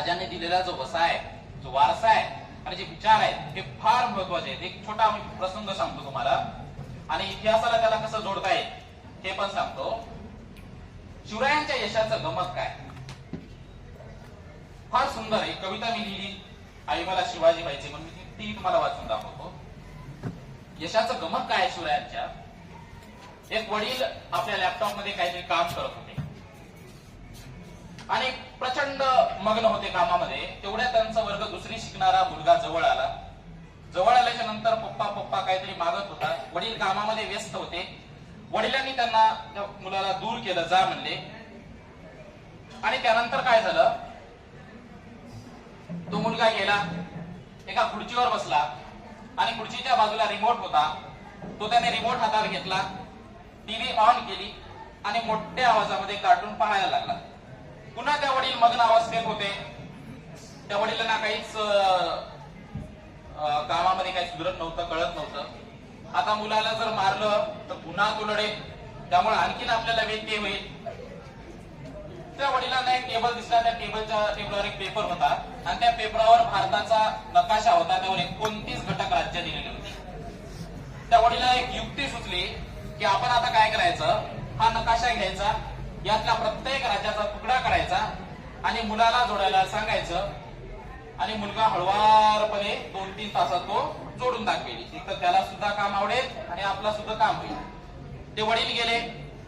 राजाने दिलेला जो वसा आहे जो वारसा आहे आणि जे विचार आहेत ते फार महत्त्वाचे आहेत. एक छोटा मी प्रसंग सांगतो तुम्हाला. आणि इतिहासाला त्याला कसं जोडता येईल हे पण सांगतो. शिवरायांच्या यशाचं गमत काय? फार सुंदर एक कविता मी लिहिली आई मला शिवाजी व्हायचे म्हणून. मी ती- ती तुम्हाला वाचून दाखवतो. यशाचं गमत काय आहे शिवरायांच्या? एक वडील आपल्या लॅपटॉपमध्ये काहीतरी काम करत होते. आणि प्रचंड मग्न होते कामामध्ये. तेवढ्या त्यांचा वर्ग दुसरी शिकणारा मुलगा जवळ आला. जवळ आल्याच्यानंतर पप्पा पप्पा काहीतरी मागत होता. वडील कामामध्ये व्यस्त होते. वडिलांनी त्यांना त्या मुलाला दूर केलं जा म्हणले. आणि त्यानंतर काय झालं? तो मुलगा गेला. एका खुर्चीवर बसला. आणि खुर्चीच्या बाजूला रिमोट होता. तो त्याने रिमोट हातात घेतला. टीव्ही ऑन केली. आणि मोठ्या आवाजामध्ये कार्टून पाहायला लागला. पुन्हा त्या वडील मग्न अवस्थेत होते. त्या वडिलांना काहीच कामामध्ये काही सुधरत नव्हतं कळत नव्हतं. आता मुलाला जर मारलं तर पुन्हा तो लढेल. त्यामुळे आणखीन आपल्याला व्यत्यय होईल. त्या वडिलांना एक टेबल दिसला. त्या टेबलच्या टेबलवर एक पेपर होता. आणि त्या पेपरावर भारताचा नकाशा होता. त्यावर एकोणतीस घटक राज्य दिलेली होती. त्या वडिलांना एक युक्ती सुचली की आपण आता काय करायचं? हा नकाशा घ्यायचा. यातला प्रत्येक राज्याचा तुकडा करायचा आणि मुलाला जोडायला सांगायचं. आणि मुलगा हळवारपणे दोन तीन तासात तो जोडून दाखवेल. एक तर त्याला सुद्धा काम आवडेल आणि आपला सुद्धा काम होईल. ते वडील गेले.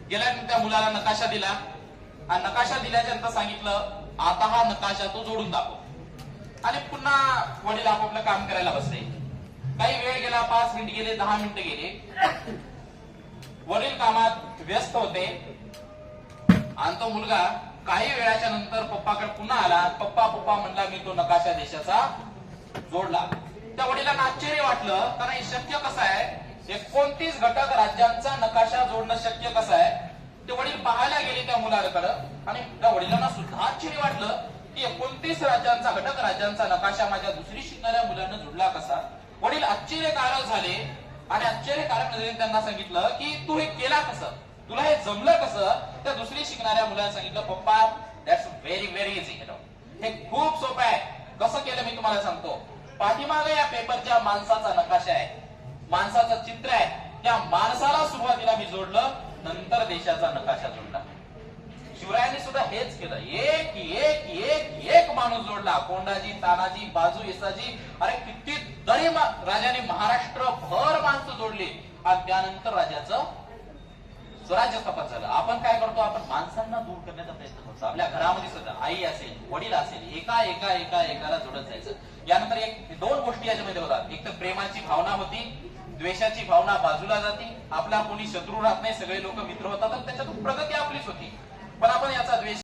गेल्यानंतर त्या मुलाला नकाशा दिला. आणि नकाशा दिल्याच्यानंतर सांगितलं आता हा नकाशा तो जोडून दाखव. आणि पुन्हा वडील आपापलं काम करायला बसले. काही वेळ गेला पाच मिनिट गेले दहा मिनिटं गेले. वडील कामात व्यस्त होते. आणि तो मुलगा काही वेळाच्या नंतर पप्पाकडे पुन्हा आला. पप्पा पप्पा म्हणला मी तो नकाशा देशाचा जोडला. त्या वडिलांना आश्चर्य वाटलं. कारण हे शक्य कसं आहे? एकोणतीस घटक राज्यांचा नकाशा जोडणं शक्य कसं आहे? ते वडील पाहायला गेले त्या मुलाकडे आणि त्या वडिलांना सुद्धा आश्चर्य वाटलं की एकोणतीस राज्यांचा घटक राज्यांचा नकाशा माझ्या दुसरी शिकणाऱ्या मुलांना जोडला कसा? वडील आश्चर्यकारक झाले आणि आश्चर्यकारक नजरेने त्यांना सांगितलं की तू हे केला कसं? जमलं कसं त्या दुसरी शिकणाऱ्या मुलांना सांगितलं पप्पा दॅट्स व्हेरी व्हेरी इझी हे खूप सोपं आहे. कसं केलं मी तुम्हाला सांगतो. पाठीमागे या पेपरच्या माणसाचा नकाशा आहे. माणसाचं चित्र आहे. त्या माणसाला सुरुवातीला मी जोडलं नंतर देशाचा नकाशा जोडला. शिवरायांनी सुद्धा हेच केलं. एक एक एक एक माणूस जोडला. कोंडाजी तानाजी बाजू येसाजी अरे किती तरी राजाने महाराष्ट्र भर माणसं जोडली. आणि त्यानंतर राजाचं स्वराज्य स्थापन झालं. आपण काय करतो? आपण माणसांना दूर करण्याचा प्रयत्न करतो. आपल्या घरामध्ये सुद्धा आई असेल वडील असेल एका एका एका एकाला जोडत जायचं. यानंतर एक दोन गोष्टी याच्यामध्ये होतात. एक तर प्रेमाची भावना होती द्वेषाची भावना बाजूला जाते. आपला कोणी शत्रू राहत नाही सगळे लोक मित्र होतात आणि त्याच्यातून प्रगती आपलीच होती. पण आपण याचा द्वेष